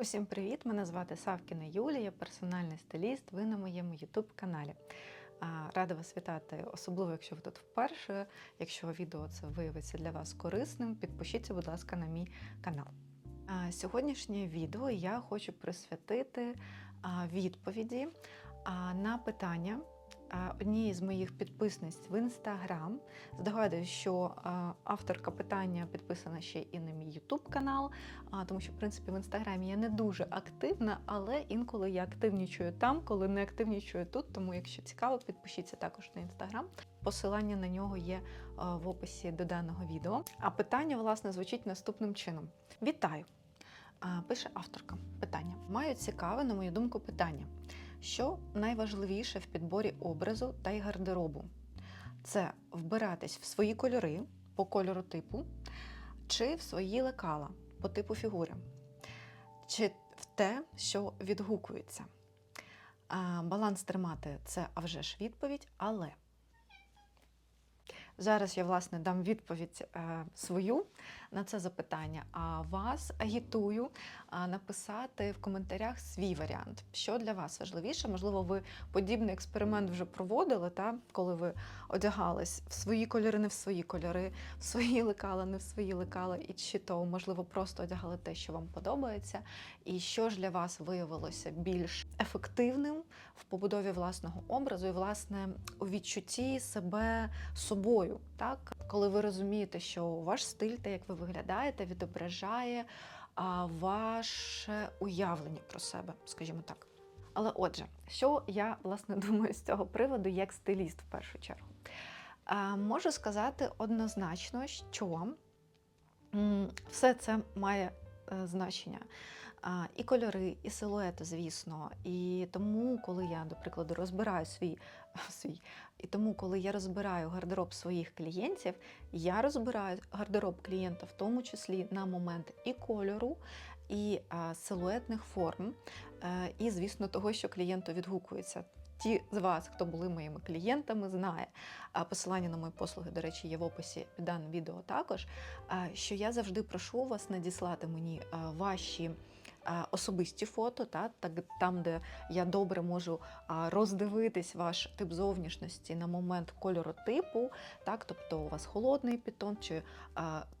Усім привіт! Мене звати Савкіна Юлія, персональний стиліст. Ви на моєму youtube каналі. Рада вас вітати, особливо, якщо ви тут вперше. Якщо відео це виявиться для вас корисним, підпишіться, будь ласка, на мій канал. Сьогоднішнє відео я хочу присвятити відповіді на питання однієї з моїх підписниць в інстаграм. Здогадуюсь, що авторка питання підписана ще і на мій ютуб канал, тому що, в принципі, в інстаграмі я не дуже активна, але інколи я активнічую там, коли не активнічую тут. Тому, якщо цікаво, підпишіться також на інстаграм. Посилання на нього є в описі до даного відео. А питання, власне, звучить наступним чином: Вітаю! Пише авторка питання. Маю цікаве, на мою думку, питання. Що найважливіше в підборі образу та й гардеробу? Це вбиратись в свої кольори по кольору типу, чи в свої лекала по типу фігури, чи в те, що відгукується. Баланс тримати це а вже ж відповідь, але зараз я власне дам відповідь е, свою на це запитання. А вас агітую написати в коментарях свій варіант, що для вас важливіше. Можливо, ви подібний експеримент вже проводили, та коли ви одягались в свої кольори, не в свої кольори, в свої лекала, не в свої лекала, і чи то можливо просто одягали те, що вам подобається, і що ж для вас виявилося більш ефективним в побудові власного образу і власне у відчутті себе собою, так коли ви розумієте, що ваш стиль, те, як ви виглядаєте, відображає а, ваше уявлення про себе, скажімо так. Але отже, що я власне думаю з цього приводу як стиліст в першу чергу? Можу сказати однозначно, що все це має е, значення. І кольори, і силуети, звісно. І тому, коли я, до прикладу, розбираю свій, свій, і тому, коли я розбираю гардероб своїх клієнтів, я розбираю гардероб клієнта в тому числі на момент і кольору, і силуетних форм, е, і, звісно, того, що клієнту відгукується. Ті з вас, хто були моїми клієнтами, знає посилання на мої послуги, до речі, є в описі під даним відео також. Що я завжди прошу вас надіслати мені ваші особисті фото, та, там, де я добре можу роздивитись ваш тип зовнішності на момент кольору типу, так, тобто у вас холодний підтон чи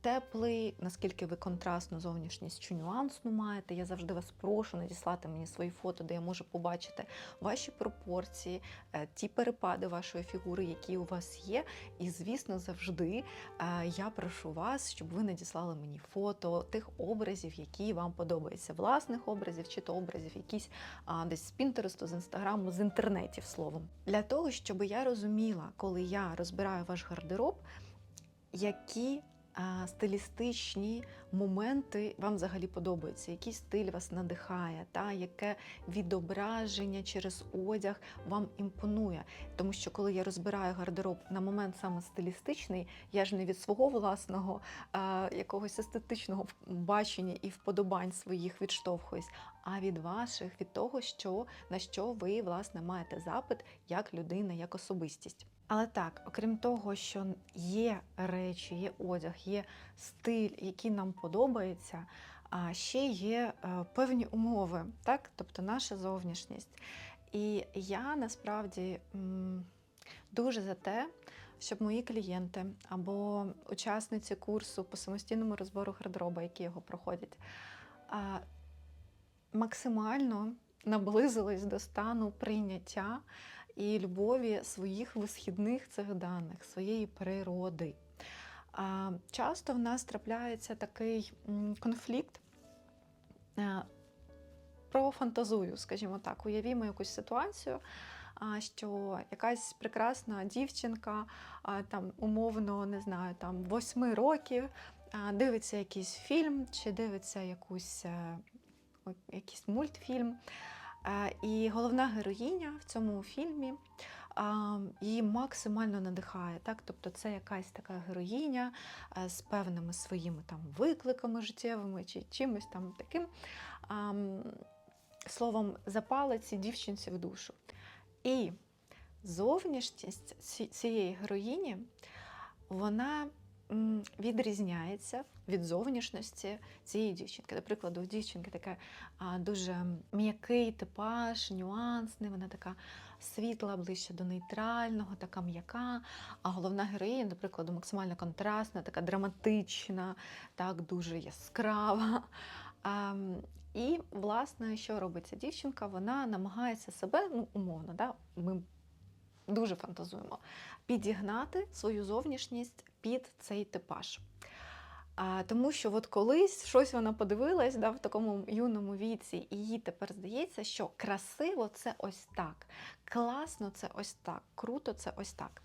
теплий, наскільки ви контрастну зовнішність чи нюансну маєте. Я завжди вас прошу надіслати мені свої фото, де я можу побачити ваші пропорції, е, ті перепади вашої фігури, які у вас є. І, звісно, завжди е, я прошу вас, щоб ви надіслали мені фото тих образів, які вам подобаються. Власних образів, чи то образів якісь а, десь з Пінтересту, з інстаграму, з інтернетів словом. Для того, щоб я розуміла, коли я розбираю ваш гардероб, які стилістичні моменти вам взагалі подобаються, який стиль вас надихає, та яке відображення через одяг вам імпонує. Тому що коли я розбираю гардероб на момент саме стилістичний, я ж не від свого власного а, якогось естетичного бачення і вподобань своїх відштовхуюсь, а від ваших, від того, що на що ви власне маєте запит як людина, як особистість. Але так, окрім того, що є речі, є одяг, є стиль, який нам подобається, а ще є е, певні умови, так? тобто наша зовнішність. І я насправді дуже за те, щоб мої клієнти або учасниці курсу по самостійному розбору гардероба, які його проходять, максимально наблизились до стану прийняття і любові своїх висхідних цих даних, своєї природи. Часто в нас трапляється такий конфлікт. е, Про фантазую, скажімо так, уявімо якусь ситуацію, що якась прекрасна дівчинка, там умовно не знаю, там восьми років дивиться якийсь фільм чи дивиться якусь, е, якийсь мультфільм. Е, І головна героїня в цьому фільмі її максимально надихає. Так? Тобто це якась така героїня е, з певними своїми там викликами життєвими чи чимось там таким. Словом, запала цій дівчинці в душу. І зовнішність цієї героїні, вона відрізняється від зовнішності цієї дівчинки. До прикладу, у дівчинки таке а, дуже м'який типаж, нюансний, вона така світла, ближче до нейтрального, така м'яка. А головна героїня, до прикладу, максимально контрастна, така драматична, так дуже яскрава. А, і, власне, що робить ця дівчинка? Вона намагається себе, ну, умовно, да, ми дуже фантазуємо, підігнати свою зовнішність під цей типаж. А, тому що от колись щось вона подивилась да, в такому юному віці, і їй тепер здається, що красиво це ось так, класно це ось так, круто це ось так.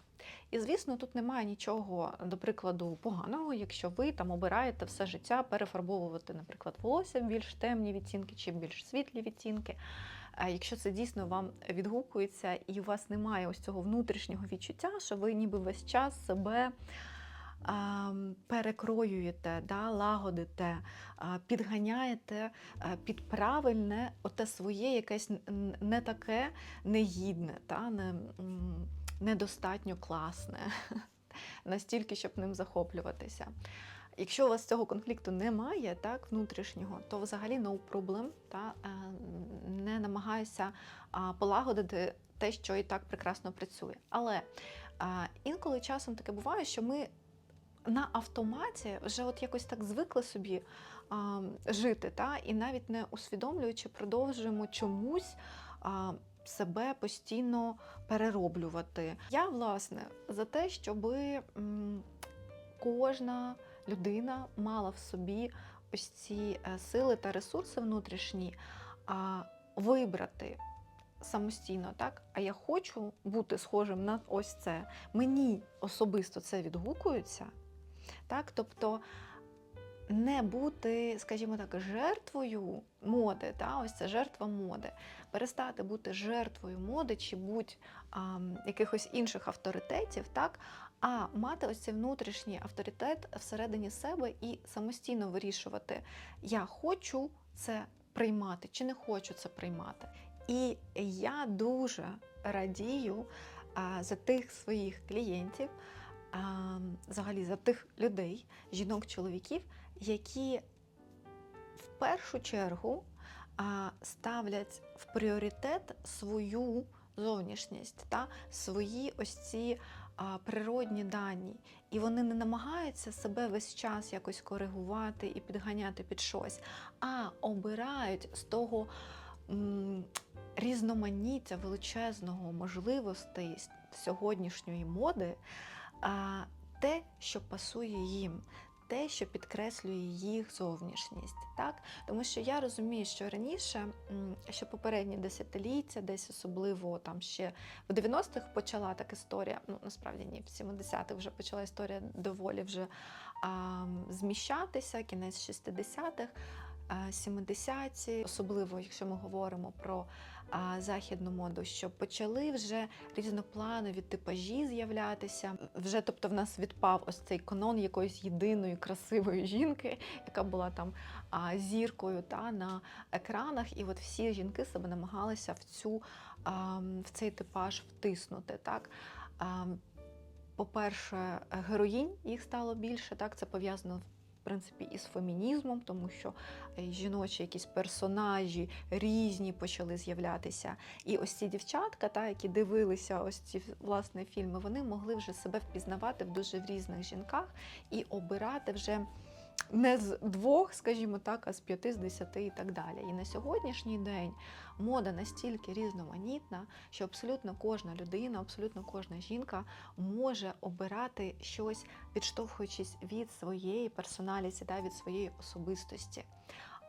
І звісно, тут немає нічого, до прикладу, поганого, якщо ви там обираєте все життя перефарбовувати, наприклад, волосся в більш темні відтінки чи більш світлі відтінки. Якщо це дійсно вам відгукується і у вас немає ось цього внутрішнього відчуття, що ви ніби весь час себе перекроюєте, да, лагодите, підганяєте під правильне, оте своє якесь не таке негідне, та, не, недостатньо класне, настільки, щоб ним захоплюватися. Якщо у вас цього конфлікту немає, так, внутрішнього, то взагалі no problem, та, е, не намагаюся полагодити те, що і так прекрасно працює. Але інколи часом таке буває, що ми на автоматі вже от якось так звикли собі а, жити, та, і навіть не усвідомлюючи, продовжуємо чомусь. А, себе постійно перероблювати. Я, власне, за те, щоб кожна людина мала в собі ось ці е, сили та ресурси внутрішні, а вибрати самостійно, так? А я хочу бути схожим на ось це. Мені особисто це відгукується. Так? Тобто не бути, скажімо так, жертвою моди, та? ось це жертва моди, перестати бути жертвою моди чи будь-якихось інших авторитетів, так? а мати ось цей внутрішній авторитет всередині себе і самостійно вирішувати, я хочу це приймати чи не хочу це приймати. І я дуже радію за тих своїх клієнтів, взагалі за тих людей, жінок-чоловіків, які в першу чергу ставлять в пріоритет свою зовнішність та свої ось ці природні дані. І вони не намагаються себе весь час якось коригувати і підганяти під щось, а обирають з того різноманіття величезного можливостей сьогоднішньої моди, те, що пасує їм. Те, що підкреслює їх зовнішність, так тому що я розумію, що раніше, що попередні десятиліття, десь особливо там ще в 90-х почала так історія. Ну насправді ні, в 70-х вже почала історія доволі вже а, зміщатися, кінець 60-х. А, 70-ті, особливо якщо ми говоримо про а, західну моду, що почали вже різнопланові типажі з'являтися. Вже тобто в нас відпав ось цей канон якоїсь єдиної красивої жінки, яка була там зіркою та на екранах, і от всі жінки себе намагалися в цю в цей типаж втиснути. Так. По-перше, героїнь їх стало більше, так це пов'язано принципі із фемінізмом, тому що е, жіночі якісь персонажі різні почали з'являтися. І ось ці дівчатка, та, які дивилися ось ці власне фільми, вони могли вже себе впізнавати в дуже різних жінках і обирати вже. Не з двох, скажімо так, а з п'яти, з десяти і так далі. І на сьогоднішній день мода настільки різноманітна, що абсолютно кожна людина, абсолютно кожна жінка може обирати щось, відштовхуючись від своєї персоналіті, да, від своєї особистості,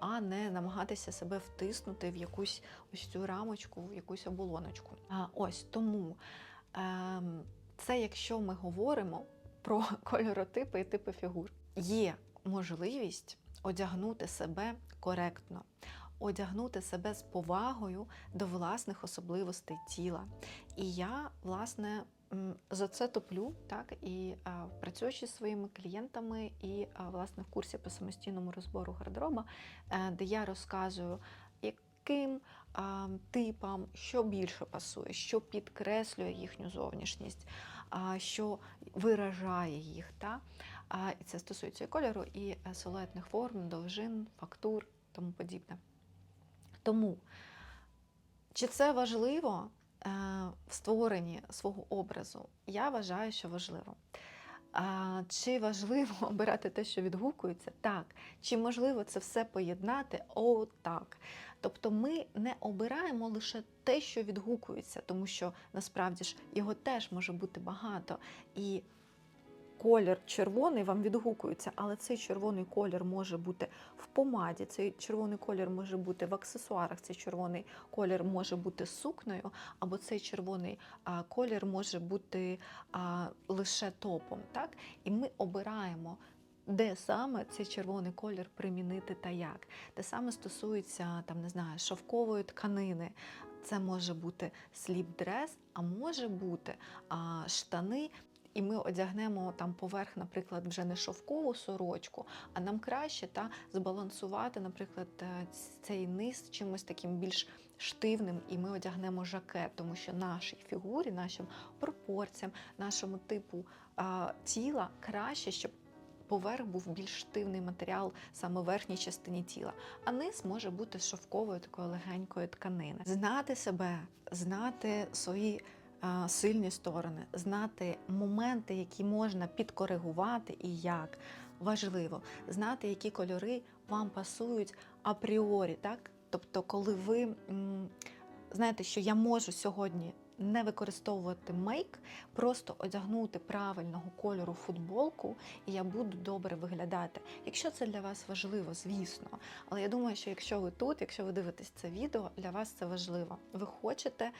а не намагатися себе втиснути в якусь ось цю рамочку, в якусь оболоночку. А ось тому ем, це якщо ми говоримо про кольоротипи і типи фігур. Є можливість одягнути себе коректно, одягнути себе з повагою до власних особливостей тіла. І я, власне, за це топлю, так і а, працюючи зі своїми клієнтами, і а, власне в курсі по самостійному розбору гардероба, е, де я розказую, яким а, типам що більше пасує, що підкреслює їхню зовнішність, а, що виражає їх. Та? А, і це стосується і кольору, і е, силуетних форм, довжин, фактур, тому подібне. Тому, чи це важливо е, в створенні свого образу? Я вважаю, що важливо. А, чи важливо обирати те, що відгукується? Так. Чи можливо це все поєднати? О, так. Тобто ми не обираємо лише те, що відгукується, тому що насправді ж його теж може бути багато. І колір червоний вам відгукується, але цей червоний колір може бути в помаді, цей червоний колір може бути в аксесуарах, цей червоний колір може бути сукнею, або цей червоний колір може бути лише топом. Так? І ми обираємо. Де саме цей червоний колір примінити та як? Те саме стосується там, не знаю, шовкової тканини. Це може бути сліп-дрес, а може бути а, штани, і ми одягнемо там поверх, наприклад, вже не шовкову сорочку, а нам краще та збалансувати, наприклад, е, цей низ чимось таким більш штивним, і ми одягнемо жакет, тому що нашій фігурі, нашим пропорціям, нашому типу а, тіла краще, щоб. Поверх був більш штивний матеріал саме в верхній частині тіла, а низ може бути шовковою такою легенькою тканини. Знати себе, знати свої сильні сторони, знати моменти, які можна підкоригувати і як важливо, знати, які кольори вам пасують апріорі, так? Тобто, коли ви знаєте, що я можу сьогодні не використовувати мейк, просто одягнути правильного кольору футболку, і я буду добре виглядати. Якщо це для вас важливо, звісно. Але я думаю, що якщо ви тут, якщо ви дивитесь це відео, для вас це важливо. Ви хочете.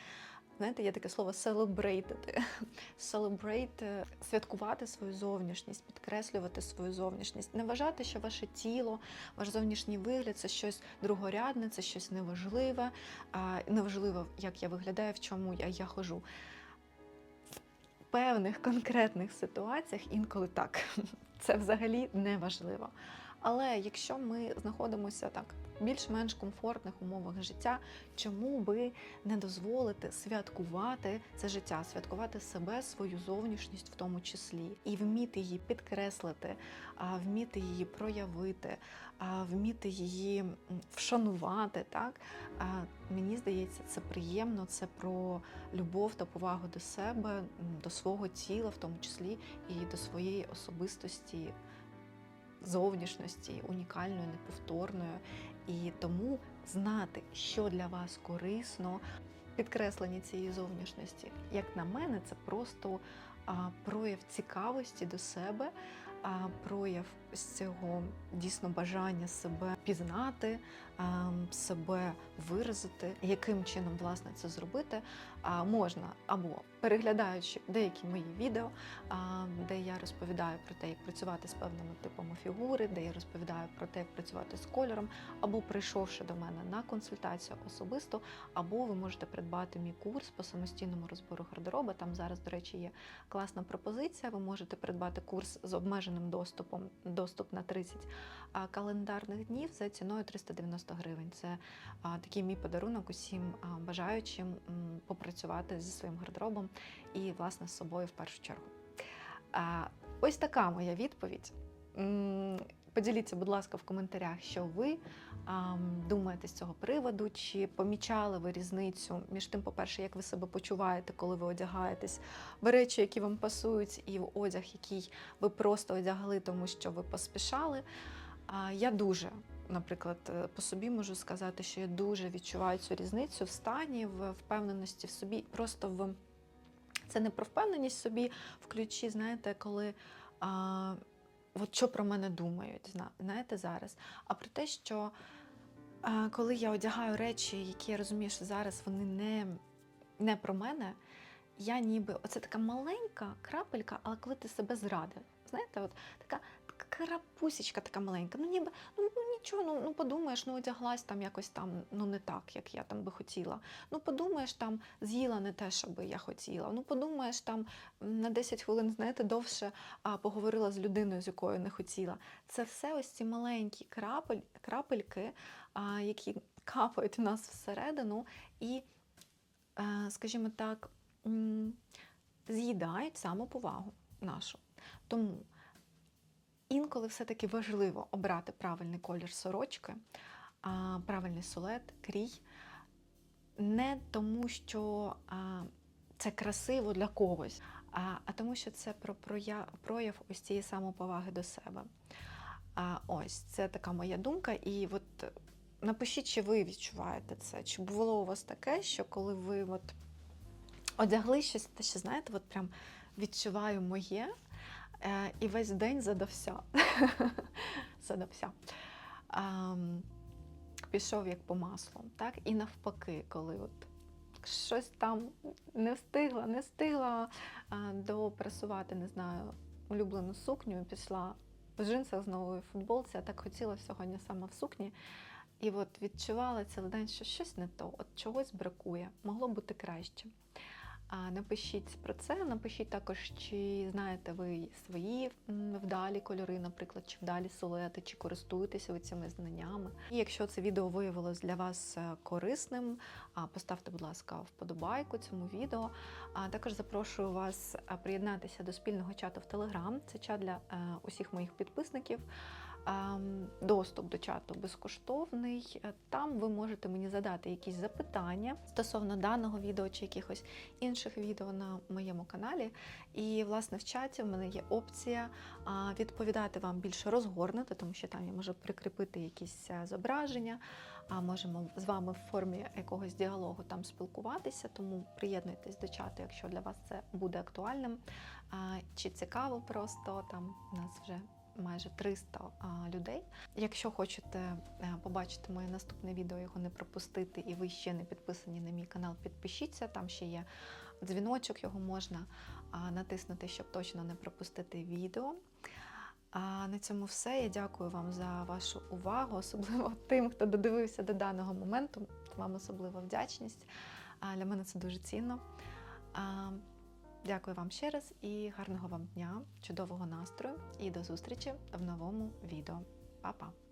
Знаєте, є таке слово celebrate, е, святкувати свою зовнішність, підкреслювати свою зовнішність, не вважати, що ваше тіло, ваш зовнішній вигляд це щось другорядне, це щось неважливе, а неважливо, як я виглядаю, в чому я, я хожу. В певних конкретних ситуаціях інколи так. Це взагалі не важливо. Але якщо ми знаходимося так більш-менш комфортних умовах життя, чому би не дозволити святкувати це життя, святкувати себе, свою зовнішність в тому числі, і вміти її підкреслити, вміти її проявити, вміти її вшанувати. Так мені здається, це приємно. Це про любов та повагу до себе, до свого тіла, в тому числі, і до своєї особистості зовнішності, унікальною, неповторною. І тому знати, що для вас корисно, підкреслення цієї зовнішності, як на мене, це просто прояв цікавості до себе, прояв з цього дійсно бажання себе пізнати, себе виразити, яким чином власне це зробити, можна або переглядаючи деякі мої відео, де я розповідаю про те, як працювати з певними типами фігури, де я розповідаю про те, як працювати з кольором, або прийшовши до мене на консультацію особисто, або ви можете придбати мій курс по самостійному розбору гардероба. Там зараз, до речі, є класна пропозиція. Ви можете придбати курс з обмеженим доступом, доступ на 30 календарних днів за ціною 390 гривень. Це такий мій подарунок усім бажаючим попрацювати зі своїм гардеробом і, власне, з собою в першу чергу. Ось така моя відповідь. Поділіться, будь ласка, в коментарях, що ви думаєте з цього приводу, чи помічали ви різницю між тим, по-перше, як ви себе почуваєте, коли ви одягаєтесь в речі, які вам пасують, і в одяг, який ви просто одягли, тому що ви поспішали. Я дуже, наприклад, е, по собі можу сказати, що я дуже відчуваю цю різницю в стані, в впевненості в собі, просто в це не про впевненість в собі в ключі, знаєте, коли. А, От що про мене думають, знаєте, зараз. А про те, що а, коли я одягаю речі, які я розумію, що зараз вони не, не про мене, я ніби оце така маленька крапелька, але коли ти себе зрадив. Знаєте, от така, така крапусечка така маленька. Ну ніби ну, ну нічого, ну, ну подумаєш, ну одяглась там якось там, ну не так, як я там би хотіла. Ну подумаєш, там з'їла не те, що би я хотіла. Ну подумаєш, там на 10 хвилин, знаєте, довше а, поговорила з людиною, з якою не хотіла. Це все ось ці маленькі крапель, крапельки, а, які капають в нас всередину і, е, скажімо так, з'їдають самоповагу нашу. Тому інколи все-таки важливо обрати правильний колір сорочки, правильний сулет, крій. Не тому, що це красиво для когось, а, тому, що це про проя- прояв ось цієї самоповаги до себе. Ось це така моя думка. І от напишіть, чи ви відчуваєте це, чи було у вас таке, що коли ви от одягли щось, те, що знаєте, от прям відчуваю моє, і весь день задався. задався. Пішов як по маслу. Так? І навпаки, коли от щось там не встигла, не встигла а, допрасувати, не знаю, улюблену сукню, пішла в джинсах з нової футболці, а так хотіла сьогодні саме в сукні. І от відчувала цілий день, що щось не то, от чогось бракує, могло бути краще. Напишіть про це, напишіть також, чи знаєте ви свої вдалі кольори, наприклад, чи вдалі силуети, чи користуєтеся ви цими знаннями. І якщо це відео виявилось для вас е, корисним, поставте, будь ласка, вподобайку цьому відео. А також запрошую вас е, приєднатися до спільного чату в Телеграм. Це чат для е, усіх моїх підписників. Доступ до чату безкоштовний. Е, Там ви можете мені задати якісь запитання стосовно даного відео чи якихось інших відео на моєму каналі. І, власне, в чаті в мене є опція відповідати вам більш розгорнуто, тому що там я можу прикріпити якісь е, зображення, а можемо з вами в формі якогось діалогу там спілкуватися. Тому приєднуйтесь до чату, якщо для вас це буде актуальним. Чи цікаво просто там у нас вже майже 300 людей. Якщо хочете е, побачити моє наступне відео, його не пропустити, і ви ще не підписані на мій канал, підпишіться. Там ще є дзвіночок, його можна натиснути, щоб точно не пропустити відео. А на цьому все. Я дякую вам за вашу увагу, особливо тим, хто додивився до даного моменту. Вам особлива вдячність. Для мене це дуже цінно. Дякую вам ще раз і гарного вам дня, чудового настрою і до зустрічі в новому відео. Па-па!